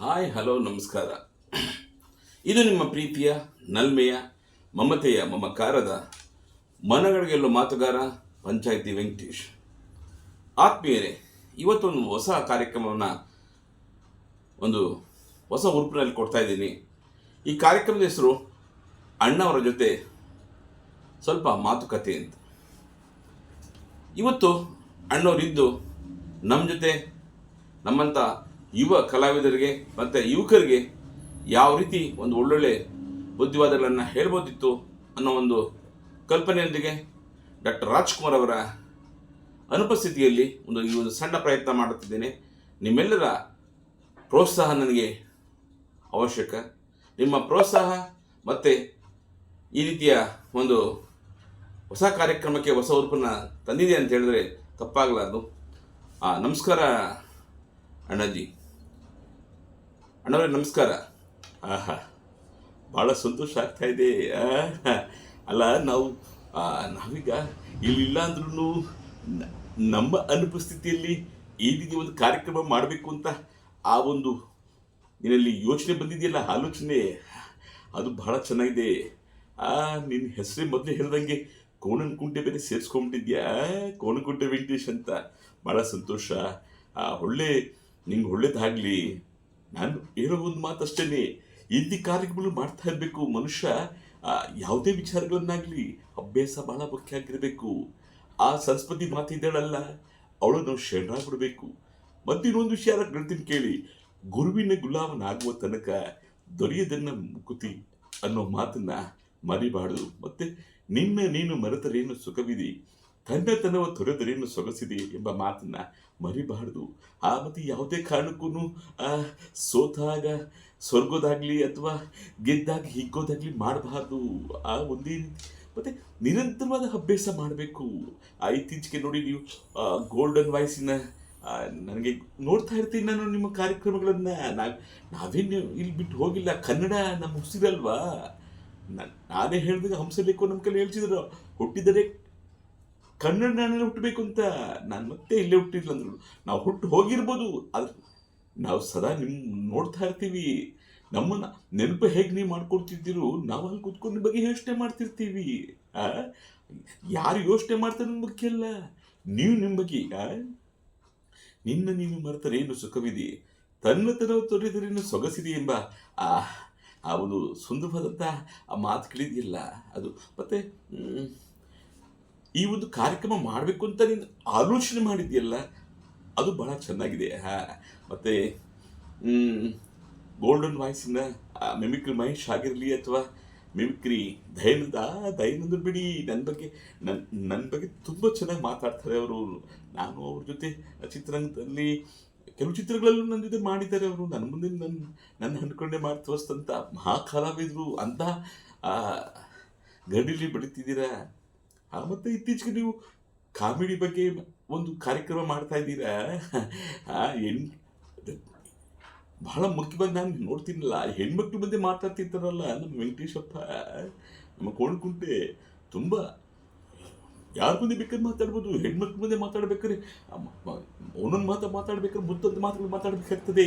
Hi, hello, ನಮಸ್ಕಾರ. ಇದು ನಿಮ್ಮ ಪ್ರೀತಿಯ, ನಲ್ಮೆಯ, ಮಮತೆಯ, ಮಮಕಾರದ ಮನಗಳಿಗೆಲ್ಲೋ ಮಾತುಗಾರ, ಪಂಚಾಯಿತಿ ವೆಂಕಟೇಶ್. ಆತ್ಮೀಯರೇ, ಇವತ್ತೊಂದು ಹೊಸ ಕಾರ್ಯಕ್ರಮವನ್ನು ಒಂದು ಹೊಸ ಉರುಪಿನಲ್ಲಿ ಕೊಡ್ತಾ ಇದ್ದೀನಿ. ಈ ಕಾರ್ಯಕ್ರಮದ ಹೆಸರು ಅಣ್ಣವರ ಜೊತೆ ಸ್ವಲ್ಪ ಮಾತುಕತೆ ಅಂತ. ಇವತ್ತು ಅಣ್ಣವರಿದ್ದು ನಮ್ಮ ಜೊತೆ ನಮ್ಮಂಥ ಯುವ ಕಲಾವಿದರಿಗೆ ಮತ್ತು ಯುವಕರಿಗೆ ಯಾವ ರೀತಿ ಒಂದು ಒಳ್ಳೊಳ್ಳೆ ಬುದ್ಧಿವಾದಗಳನ್ನು ಹೇಳ್ಬೋದಿತ್ತು ಅನ್ನೋ ಒಂದು ಕಲ್ಪನೆಯೊಂದಿಗೆ ಡಾಕ್ಟರ್ ರಾಜ್ಕುಮಾರ್ ಅವರ ಅನುಪಸ್ಥಿತಿಯಲ್ಲಿ ಒಂದು ಈ ಒಂದು ಸಣ್ಣ ಪ್ರಯತ್ನ ಮಾಡುತ್ತಿದ್ದೇನೆ. ನಿಮ್ಮೆಲ್ಲರ ಪ್ರೋತ್ಸಾಹ ನನಗೆ ಅವಶ್ಯಕ. ನಿಮ್ಮ ಪ್ರೋತ್ಸಾಹ ಮತ್ತು ಈ ರೀತಿಯ ಒಂದು ಹೊಸ ಕಾರ್ಯಕ್ರಮಕ್ಕೆ ಹೊಸ ಉರುಪನ್ನು ತಂದಿದೆ ಅಂತ ಹೇಳಿದ್ರೆ ತಪ್ಪಾಗಲಾರ್ದು. ನಮಸ್ಕಾರ ಅಣ್ಣಾಜಿ. ಅಣ್ಣವ್ರೆ, ನಮಸ್ಕಾರ. ಆಹಾ, ಭಾಳ ಸಂತೋಷ ಆಗ್ತಾ ಇದೆ. ಅಲ್ಲ, ನಾವು ನಾವೀಗ ಇಲ್ಲಿಲ್ಲ ಅಂದ್ರೂ ನಮ್ಮ ಅನುಪಸ್ಥಿತಿಯಲ್ಲಿ ಈ ಒಂದು ಕಾರ್ಯಕ್ರಮ ಮಾಡಬೇಕು ಅಂತ ಆ ಒಂದು ನಿನ್ನಲ್ಲಿ ಯೋಚನೆ ಬಂದಿದೆಯಲ್ಲ, ಆಲೋಚನೆ? ಅದು ಬಹಳ ಚೆನ್ನಾಗಿದೆ. ಆ ನಿನ್ನ ಹೆಸರೇ ಮೊದಲೇ ಹೇಳ್ದಂಗೆ ಕೋಣನ್ ಕುಂಟೆ ಬೇರೆ ಸೇರಿಸ್ಕೊಂಬಿಟ್ಟಿದ್ಯಾ? ಕೋಣಕುಂಟೆ ವೆಂಕಟೇಶ್ ಅಂತ. ಭಾಳ ಸಂತೋಷ. ಆ, ಒಳ್ಳೆ, ನಿಂಗೆ ಒಳ್ಳೇದಾಗಲಿ. ನಾನು ಹೇಳೋ ಒಂದು ಮಾತಷ್ಟೇ ಇಂಥ ಕಾರ್ಯಗಳು ಮಾಡ್ತಾ ಇರಬೇಕು. ಮನುಷ್ಯ ಯಾವುದೇ ವಿಚಾರಗಳನ್ನಾಗಲಿ ಅಭ್ಯಾಸ ಬಹಳ ಮುಖ್ಯ ಆಗಿರಬೇಕು. ಆ ಸರಸ್ವತಿ ಮಾತಿದ್ದಾಳಲ್ಲ ಅವಳು ನಾವು ಶರಣಾಗ್ಬಿಡಬೇಕು. ಮತ್ತಿನ್ನೊಂದು ವಿಚಾರ ಹೇಳ್ತೀನಿ ಕೇಳಿ. ಗುರುವಿನ ಗುಲಾಮನಾಗುವ ತನಕ ದೊರೆಯದನ್ನ ಮುಕುತಿ ಅನ್ನೋ ಮಾತನ್ನ ಮರಿಬಾಡು ಮತ್ತೆ ನಿನ್ನ ನೀನು ಮರೆತರೇನು ಸುಖವಿದೆ? ತನ್ನತನವ ತೊರೆದರೇನು ಸೊಗಸಿದೆ ಎಂಬ ಮಾತನ್ನ ಮರಿಬಾರದು. ಆ ಮತ್ತೆ ಯಾವುದೇ ಕಾರಣಕ್ಕೂ ಆ, ಸೋತಾಗ, ಸ್ವರ್ಗೋದಾಗ್ಲಿ ಅಥವಾ ಗೆದ್ದಾಗ ಹಿಗ್ಗೋದಾಗ್ಲಿ ಮಾಡಬಾರ್ದು. ಆ ಒಂದೇ ಮತ್ತೆ ನಿರಂತರವಾದ ಅಭ್ಯಾಸ ಮಾಡಬೇಕು. ಆ, ಇತ್ತೀಚೆಗೆ ನೋಡಿ ನೀವು ಗೋಲ್ಡನ್ ವಾಯ್ಸಿನ ನನಗೆ ನೋಡ್ತಾ ಇರ್ತೀನಿ ನಾನು ನಿಮ್ಮ ಕಾರ್ಯಕ್ರಮಗಳನ್ನ. ನಾ ನಾವೇನು ಇಲ್ಲಿ ಬಿಟ್ಟು ಹೋಗಿಲ್ಲ. ಕನ್ನಡ ನಮ್ಮ ಉಸಿರಲ್ವಾ? ನಾನ್- ನಾನೇ ಹೇಳಿದಾಗ ಹಂಸಲೇಖೋ ನಮ್ಮ ಕೈಲಿ ಹೇಳ್ತಿದ್ರು. ಹುಟ್ಟಿದರೆ ಕನ್ನಡ ನಾಡಲ್ಲಿ ಹುಟ್ಟಬೇಕು ಅಂತ ನಾನು ಮತ್ತೆ ಇಲ್ಲೇ ಹುಟ್ಟಿಲ್ಲ ಅಂದ್ರು. ನಾವು ಹುಟ್ಟು ಹೋಗಿರ್ಬೋದು ಆದ್ರೆ ನಾವು ಸದಾ ನಿಮ್ಮ ನೋಡ್ತಾ ಇರ್ತೀವಿ. ನಮ್ಮನ್ನ ನೆನಪು ಹೇಗೆ ನೀವು ಮಾಡ್ಕೊಡ್ತಿದ್ದೀರು ನಾವು ಅಲ್ಲಿ ಕೂತ್ಕೊಂಡು ಬಗ್ಗೆ ಯೋಚನೆ ಮಾಡ್ತಿರ್ತೀವಿ? ಯಾರು ಯೋಚನೆ ಮಾಡ್ತಾರೆ ನಿಮ್ಮ ಬಗ್ಗೆ ಅಲ್ಲ? ನೀವು ನಿಮ್ಮ ಬಗ್ಗೆ? ನಿನ್ನ ನೀನು ಏನು ಸುಖವಿದೆ? ತನ್ನತನ ತೊರೆದರೇನು ಸೊಗಸಿದೆ ಎಂಬ ಆ ಆ ಒಂದು ಸುಂದರವಾದಂಥ ಆ ಮಾತುಗಳಿದೆಯಲ್ಲ ಅದು. ಮತ್ತೆ ಮ್, ಈ ಒಂದು ಕಾರ್ಯಕ್ರಮ ಮಾಡಬೇಕು ಅಂತ ನೀನು ಆಲೋಚನೆ ಮಾಡಿದ್ಯಲ್ಲ, ಅದು ಬಹಳ ಚೆನ್ನಾಗಿದೆ. ಹಾ. ಮತ್ತೆ ಗೋಲ್ಡನ್ ವಾಯ್ಸಿನ ಮಿಮಿಕ್ರಿ ಮಹೇಶ್ ಆಗಿರಲಿ ಅಥವಾ ಮಿಮಿಕ್ರಿ ದಯನಂದ ದಯಾನಂದ ಬಿಡಿ ನನ್ನ ಬಗ್ಗೆ ನನ್ನ ನನ್ನ ಬಗ್ಗೆ ತುಂಬ ಚೆನ್ನಾಗಿ ಮಾತಾಡ್ತಾರೆ ಅವರು. ನಾನು ಅವ್ರ ಜೊತೆ ಚಿತ್ರರಂಗದಲ್ಲಿ ಕೆಲವು ಚಿತ್ರಗಳಲ್ಲೂ ನನ್ನ ಜೊತೆ ಮಾಡಿದ್ದಾರೆ ಅವರು. ನನ್ನ ಮುಂದೆ ನನ್ನ ನನ್ನ ಹಂಡ್ಕೊಂಡೆ ಮಾಡಿ ತೋರಿಸ್ತಂಥ ಮಹಾಕಲಾವಿದರು ಅಂತ ಗಡಿಲಿ ಬೆಳಿತಿದ್ದೀರಾ ಮತ್ತೆ ಇತ್ತೀಚೆಗೆ ನೀವು ಕಾಮಿಡಿ ಬಗ್ಗೆ ಒಂದು ಕಾರ್ಯಕ್ರಮ ಮಾಡ್ತಾ ಇದ್ದೀರಾ? ಹೆಣ್, ಬಹಳ ಮುಖ್ಯವಾಗಿ ನಾನು ನೋಡ್ತೀನಲ್ಲ, ಹೆಣ್ಮಕ್ಳು ಮುಂದೆ ಮಾತಾಡ್ತಿರ್ತಾರಲ್ಲ ನಮ್ಮ ವೆಂಕಟೇಶಪ್ಪ. ನಮ್ಮ ಕೋಣಕುಂಟೆ ತುಂಬ, ಯಾರ ಮುಂದೆ ಬೇಕಾದ್ರೆ ಮಾತಾಡ್ಬೋದು, ಹೆಣ್ಮಕ್ಳ ಮುಂದೆ ಮಾತಾಡ್ಬೇಕಾದ್ರೆ ಒಂದೊಂದು ಮಾತು ಮಾತಾಡ್ಬೇಕಾದ್ರೆ ಮುತ್ತೊಂದು ಮಾತುಗಳು ಮಾತಾಡ್ಬೇಕಾಗ್ತದೆ.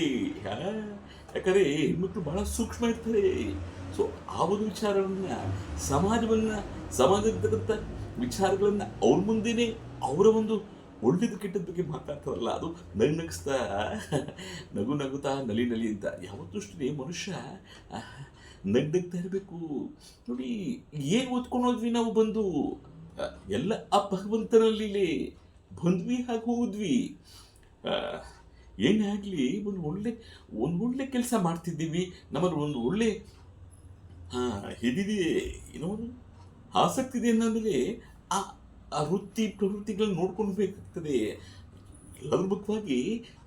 ಯಾಕಂದರೆ ಹೆಣ್ಮಕ್ಳು ಬಹಳ ಸೂಕ್ಷ್ಮ ಇರ್ತಾರೆ. ಸೊ ಆ ಒಂದು ವಿಚಾರವನ್ನ ಸಮಾಜವನ್ನು, ಸಮಾಜದಲ್ಲಿರ್ತಕ್ಕಂಥ ವಿಚಾರಗಳನ್ನ ಅವ್ರ ಮುಂದೇನೆ ಅವರ ಒಂದು ಒಳ್ಳೇದು ಕೆಟ್ಟದ ಬಗ್ಗೆ ಮಾತಾಡ್ತಾರಲ್ಲ, ಅದು ನಗು ನಗಿಸ್ತಾ ನಗು ನಗುತ್ತಾ, ನಲಿ ನಲಿ ಅಂತ. ಯಾವತ್ತೂ ಮನುಷ್ಯ ನಗ್ನಗ್ತಾ ನಗ್ ನಗ್ತಾ ಇರಬೇಕು. ನೋಡಿ, ಏನು ಓದ್ಕೊಂಡು ಹೋದ್ವಿ ನಾವು ಬಂದು? ಎಲ್ಲ ಆ ಭಗವಂತನಲ್ಲಿ ಬಂದ್ವಿ ಹಾಗೆ ಹೋದ್ವಿ ಏನೇ ಆಗಲಿ, ಒಂದು ಒಳ್ಳೆ ಒಂದು ಒಳ್ಳೆ ಕೆಲಸ ಮಾಡ್ತಿದ್ದೀವಿ. ನಮ್ಮಲ್ಲಿ ಒಂದು ಒಳ್ಳೆ ಹಾಂ ಇದಿದೆ ಏನೋ ಒಂದು ಆಸಕ್ತಿ ಇದೆ ಅನ್ನೋದ್ರೆ ಆ ವೃತ್ತಿ ಪ್ರವೃತ್ತಿಗಳನ್ನ ನೋಡ್ಕೊಂಡು ಬೇಕಾಗ್ತದೆ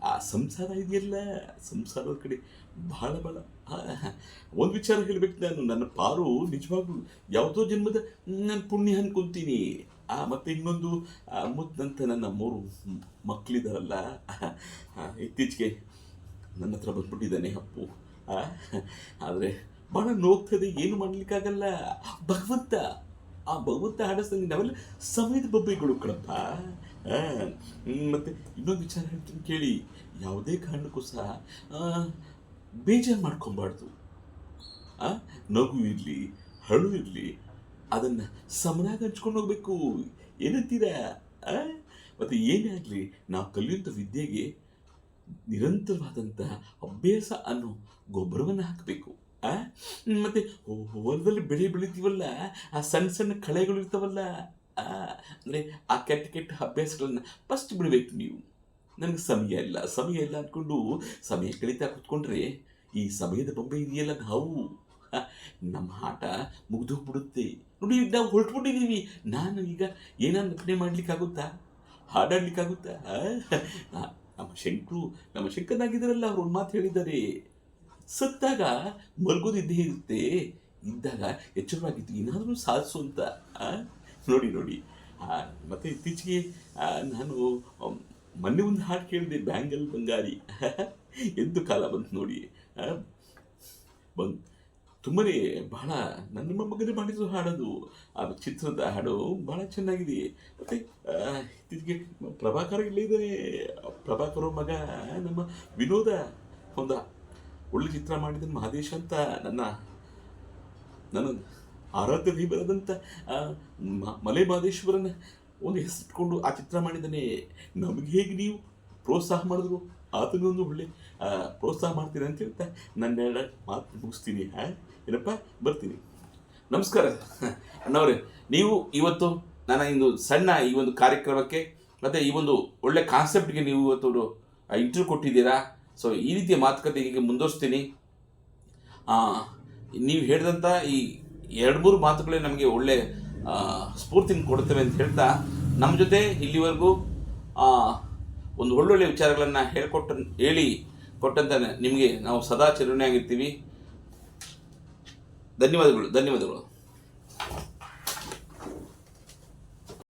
ಆ ಸಂಸಾರ ಇದೆಯಲ್ಲ, ಸಂಸಾರದ ಕಡೆ ಬಹಳ ಬಹಳ ಒಂದು ವಿಚಾರ ಹೇಳ್ಬೇಕು ನಾನು. ನನ್ನ ಪಾರು ನಿಜವಾಗ್ಲೂ ಯಾವುದೋ ಜನ್ಮದ ನಾನು ಪುಣ್ಯ ಅನ್ಕೊಂತೀನಿ. ಆ, ಮತ್ತೆ ಇನ್ನೊಂದು ಮುದ್ದಂತ ನನ್ನ ಮೂರು ಮಕ್ಕಳಿದಾರಲ್ಲ ಇತ್ತೀಚೆಗೆ ನನ್ನ ಹತ್ರ ಬಂದ್ಬಿಟ್ಟಿದ್ದಾನೆ ಅಪ್ಪು. ಆದರೆ ಬಹಳ ನೋಗ್ತದೆ ಏನು ಮಾಡಲಿಕ್ಕಾಗಲ್ಲ. ಭಗವಂತ ಆ ಭಗವಂತ ಹಾಡಿಸ್ದಂಗೆ ನಾವೆಲ್ಲ ಸಮಯದ ಬೊಬ್ಬೆಗಳು ಕಣಪ್ಪ. ಮತ್ತು ಇನ್ನೊಂದು ವಿಚಾರ ಹೇಳ್ತೀನಿ ಕೇಳಿ. ಯಾವುದೇ ಕಾರಣಕ್ಕೂ ಸಹ ಬೇಜಾರು ಮಾಡ್ಕೊಬಾರ್ದು ನಗು ಇರಲಿ, ಹಳು ಇರಲಿ, ಅದನ್ನು ಸಮನಾಗಿ ಹಂಚ್ಕೊಂಡು ಹೋಗ್ಬೇಕು. ಏನಂತೀರಾ? ಮತ್ತು ಏನೇ ಆಗಲಿ, ನಾವು ಕಲಿಯುವಂಥ ವಿದ್ಯೆಗೆ ನಿರಂತರವಾದಂತಹ ಅಭ್ಯಾಸ ಅನ್ನೋ ಗೊಬ್ಬರವನ್ನು ಹಾಕಬೇಕು. ಮತ್ತೆ ಹೊಲದಲ್ಲಿ ಬೆಳೆ ಬೆಳಿತೀವಲ್ಲ, ಆ ಸಣ್ಣ ಸಣ್ಣ ಕಳೆಗಳು ಇರ್ತಾವಲ್ಲ ಅಂದ್ರೆ ಆ ಕೆಟ್ಟ ಕೆಟ್ಟ ಅಭ್ಯಾಸಗಳನ್ನ ಫಸ್ಟ್ ಬಿಡಬೇಕು ನೀವು. ನನಗೆ ಸಮಯ ಇಲ್ಲ. ಸಮಯ ಇಲ್ಲ ಅಂದ್ಕೊಂಡು ಸಮಯ ಕಳೀತಾ ಕೂತ್ಕೊಂಡ್ರೆ ಈ ಸಮಯದ ಬೊಂಬೆ ಇದೆಯಲ್ಲ ನಾವು? ನಮ್ಮ ಆಟ ಮುಗಿದೋಗ್ಬಿಡುತ್ತೆ. ನೋಡಿ, ನಾವು ಹೊರಟ್ಬಿಟ್ಟಿದ್ದೀವಿ. ನಾನು ಈಗ ಏನಾದ್ರು ನಟನೆ ಮಾಡಲಿಕ್ಕಾಗುತ್ತಾ? ಹಾಡಾಡ್ಲಿಕ್ಕಾಗುತ್ತಾ? ನಮ್ಮ ಶಂಕರು, ನಮ್ಮ ಶಂಕರನಾಗಿದ್ದಾರಲ್ಲ, ಅವ್ರು ಒಂದು ಮಾತು ಹೇಳಿದ್ದಾರೆ. ಸತ್ತಾಗ ಮಲ್ಗೋದಿದ್ದೇ ಇರುತ್ತೆ. ಇದ್ದಾಗ ಎಚ್ಚರವಾಗಿತ್ತು ಏನಾದರೂ ಸಾಧಿಸು ಅಂತ? ನೋಡಿ ನೋಡಿ. ಮತ್ತು ಇತ್ತೀಚೆಗೆ ನಾನು ಮೊನ್ನೆ ಒಂದು ಹಾಡು ಕೇಳಿದೆ, ಬ್ಯಾಂಗಲ್ ಬಂಗಾರಿ. ಎಂದು ಕಾಲ ಬಂತು ನೋಡಿ. ಬಂದು ತುಂಬನೇ ಬಹಳ, ನನ್ನ ಮಗನೇ ಮಾಡಿದ್ರು ಹಾಡೋದು. ಆ ಚಿತ್ರದ ಹಾಡು ಭಾಳ ಚೆನ್ನಾಗಿದೆ. ಮತ್ತೆ ಇತ್ತೀಚೆಗೆ ಪ್ರಭಾಕರ್ ಇಲ್ಲೇ ಇದ್ದಾರೆ ಪ್ರಭಾಕರ್ ಮಗ, ನಮ್ಮ ವಿನೋದ, ಒಂದು ಒಳ್ಳೆ ಚಿತ್ರ ಮಾಡಿದ ಮಹದೇಶ್ ಅಂತ ನನ್ನ ನನ್ನ ಆರಾಧ್ಯ ಮ- ಮಲೆ ಮಹದೇಶ್ವರನ ಒಂದು ಹೆಸರಿಟ್ಕೊಂಡು ಆ ಚಿತ್ರ ಮಾಡಿದ್ದಾನೆ ನಮಗೆ ಹೇಗೆ ನೀವು ಪ್ರೋತ್ಸಾಹ ಮಾಡಿದ್ರು? ಆತನೊಂದು ಒಳ್ಳೆ ಪ್ರೋತ್ಸಾಹ ಮಾಡ್ತೀನಿ ಅಂತ ಹೇಳ್ತಾ ನನ್ನ ಎರಡು ಮಾತು ಮುಗಿಸ್ತೀನಿ. ಹಾ ಏನಪ್ಪ? ಬರ್ತೀನಿ. ನಮಸ್ಕಾರ. ಅಣ್ಣವ್ರೆ, ನೀವು ಇವತ್ತು ನನ್ನ ಇಂದು ಸಣ್ಣ ಈ ಒಂದು ಕಾರ್ಯಕ್ರಮಕ್ಕೆ ಮತ್ತು ಈ ಒಂದು ಒಳ್ಳೆ ಕಾನ್ಸೆಪ್ಟ್ಗೆ ನೀವು ಇವತ್ತು ಇಂಟರ್ವ್ಯೂ ಕೊಟ್ಟಿದ್ದೀರಾ? ಸೊ ಈ ರೀತಿಯ ಮಾತುಕತೆ ಹೀಗೆ ಮುಂದುವರಿಸ್ತೀನಿ. ನೀವು ಹೇಳಿದಂಥ ಈ ಎರಡು ಮೂರು ಮಾತುಗಳೇ ನಮಗೆ ಒಳ್ಳೆ ಸ್ಫೂರ್ತಿನ ಕೊಡುತ್ತವೆ ಅಂತ ಹೇಳ್ತಾ, ನಮ್ಮ ಜೊತೆ ಇಲ್ಲಿವರೆಗೂ ಒಂದು ಒಳ್ಳೊಳ್ಳೆ ವಿಚಾರಗಳನ್ನು ಹೇಳ್ಕೊಟ್ಟ, ಹೇಳಿ ಕೊಟ್ಟಂತ ನಿಮಗೆ ನಾವು ಸದಾ ಚಿರುಣಿಯಾಗಿರ್ತೀವಿ ಧನ್ಯವಾದಗಳು ಧನ್ಯವಾದಗಳು.